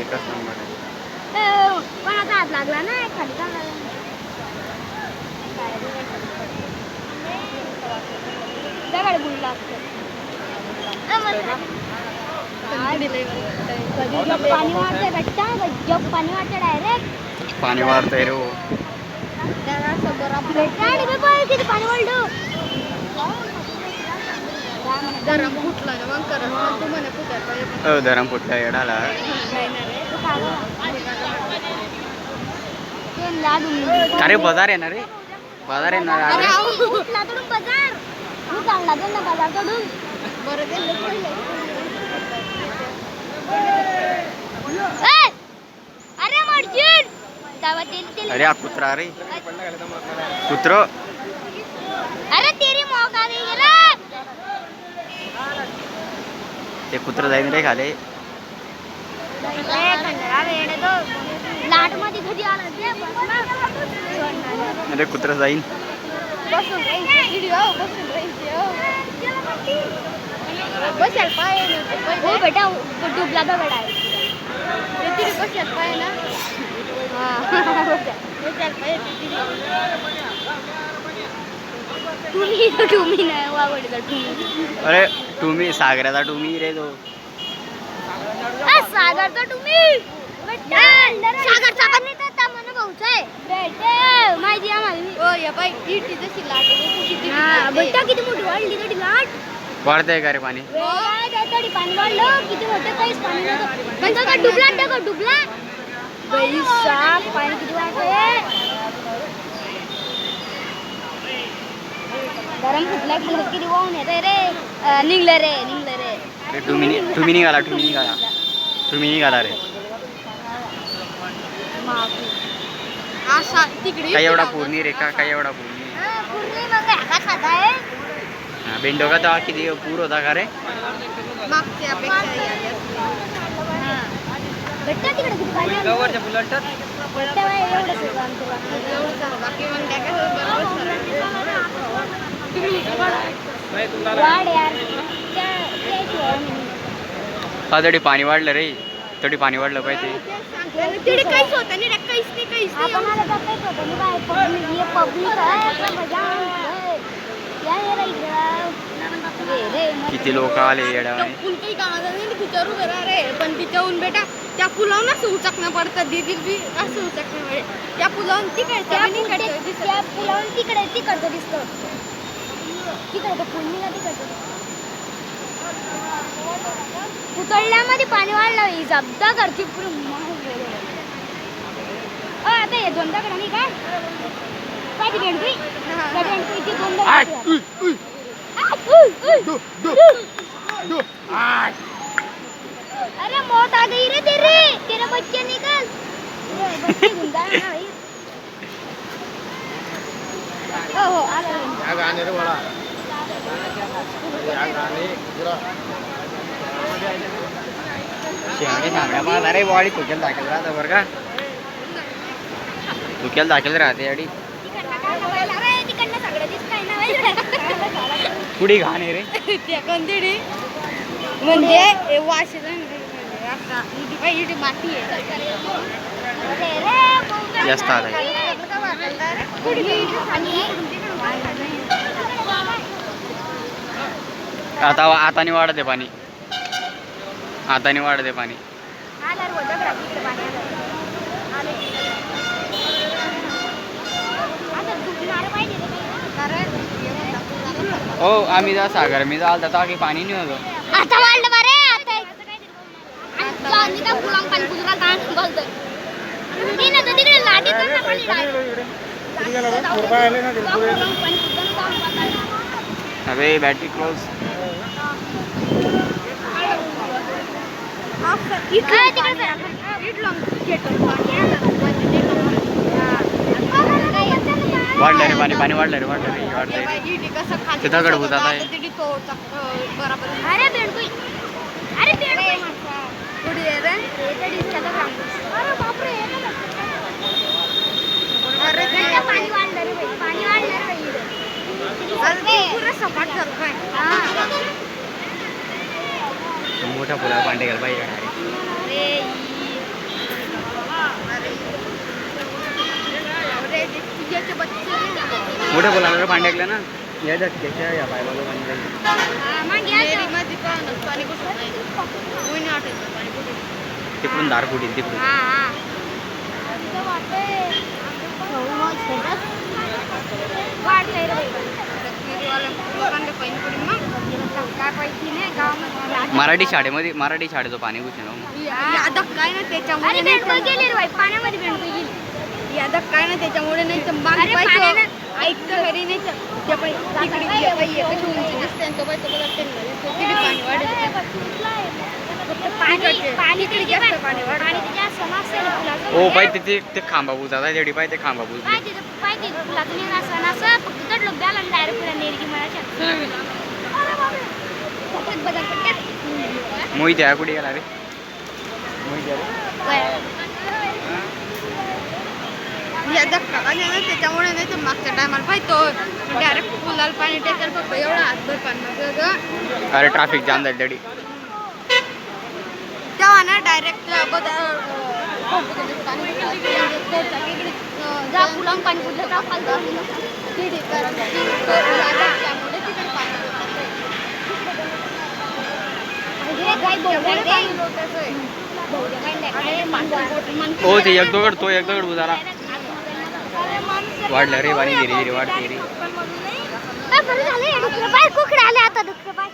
एकच नंबर आहे ए, कोणाचा हात लागला ना खाली का दगड बुडला जब पाणी वाढते बेटा जब पाणी डायरेक्ट पाणी वाढतंय रे हो. किती पाणी वाढलं. गरम फुटला ना मग करत तू म्हणे फुटायला धरम? ते लाडू अरे बाजार ना रे. बाजार ना अरे अरे. बाजार. तू चांगला ना बाजार ए! अरे मर्जुन! अरे हा कुत्रा रे. कुत्र. अरे तेरी मौका दे रे ते कुत्र जाईन रे खाले. लाटमध्ये कधी आला ते बसला. अरे कुत्र जाईन. बसून बसून राहायचे बसायला पाहिजे हो बेटा डुबला दगड आहे तिथे ना. तुम्ही तुम्ही नाही वावडला तुम्ही अरे टुमी सागराचा टुमी रे तो. सागर तो तुम्ही. सागर सागर. नाही तर तमन भाऊच आहे. बेटे. माहिती आहे आम्हाला. ओ या बाई हा, लाट आहे. बेटा किती मोठी वाढली तरी लाट. वाढतंय का रे पाणी? त्या तरी पाणी वाढलं. किती मोठं काहीच पाणी नव्हतं. पण का डुबला दगड डुबला. बाई साप पाणी किती वाढतंय? गरम फुटल्या की किती वाहून येत रे. निघलं रे निघलं रे. टुमी निघाला टुमी निघाला. टुमी निघाला रे. काय एवढा पूर्णी रे का? काय एवढा पूर्णी हा, पूर्ण मग आकाश खाता आहे हा, बेंडो का तेव्हा किती पूर होता का रे? वाढ यार. हा तरी पाणी वाढलं रे तरी पाणी वाढलं पाहिजे. तिकडे काहीच होतं नाही रे, काहीच नाही काहीच नाही. आपण आलं तर काहीच होतं नाही बाई, public- हे public आहे, आपलं भजन आहे. या ये रे इकडं. ये रे, मग- किती लोक आले येड्याने त्या पूल काही कामाचा नाही तिच्यावर उभे राहा रे. पण तिच्याहून बेटा त्या पुलावून असं उचकणं पडतं दीदी बी असं उचकणं त्या पुलावून तिकडचं त्या आणि पुल- इकडचं दिसतं. त्या पुलावरून तिकडे तिकडचं दिसतं. तिकडे तो पूल निघा तिकडचं. पुतळल्यामध्ये पाणी वाढलं ही जब्दा अ, आता हे दोन दगड नाही काय. अरे मौत आ गई रे तेरे. तेरा बच्चे निकल. ये बच्चे गुंडा है ना भाई ओ हो आ गए मला रे बॉडी तुकेल दाखल राहतं बरं का. तुकेल दाखल राहते अडी पुढी घाण आहे रे? त्या कंदिडी म्हणजे वाशी माती आहे. जास्त आलंय. कुठे गेली? आणि आता आताने वाढते पाणी. आताने वाढते इकडे पाणी हे. आम्ही जा सागर मी जाल तर की पाणी नाही होतं आता वाढलं बरे. अबे बॅटरी क्लोज वाढलं रे पाणी पाणी वाढलं रे वाढलं रे हे खाली ते दगड आहे. आता अरे बेडकुई अरे बेडकुई कुठे आहे रे इथे दिसतं का काम? अरे बापरे हे ना अरे ते इकडे पाणी वाढलं रे बाई, पाणी वाढलं रे बाई इकडे. अरे ते पुरं सपाट झालं काय हा. मोठ्या फुला पांडे घाल पाहिजे अरे ई. अरे, ते तुझ्याचे बच्चे आहे ना. मोठे बोलायला पाणी ऐकलं ना या धक्क्याच्या या पायबाला पाणी जाईल हा, मग या तर. विहिरीमध्ये कळलं पाणी कुठं नाही कोणी आठवतं पाणी कुठे? तिकडून दार फुटील तिकडून. वाटतंय. वाढतंय रे बाई. लोकांना पाणी पडेल मग काय पाहिजे नाही गावामध्ये मराठी शाळेमध्ये मराठी शाळेचं पाणी घुसलं यादक काय ना त्याच्यामुळे अरे नाही बेंडकं तर- गेली रे बाई पाण्यामध्ये बेंडकं गेली. यादक काय ना त्याच्यामुळे नाही तर मागे अरे पाहिजे. ऐकतं घरी नाही तर त्या बाई तिकडे गेल्या बाई उंची दिसते आणि तो बाई तो बघा त्यांना. दिसतो. पाणी पाणी पाणी तिकडे जास्त पण- वाढतं. म्हणजे. पाय ते खांबा बुजाता तेवढी पाय ते खांबा द्याला डायरेक्ट बदल पडतात. मोहित आहे कुठे गेला रे? त्याच्यामुळे नाही तर मागच्या टायमाला पाहिजे डायरेक्ट फुलाला पाणी टाकायला फक्त एवढा हातभर पाणी अरे ट्रॅफिक जाम झाली तडी तेव्हा ना डायरेक्ट पाणी जा. हे ते? ओ ते एक दगड तो एक दगड बुजाला वाढलं रे पाणी धीरे धीरे वाढते रे कुकडे आले आता पाय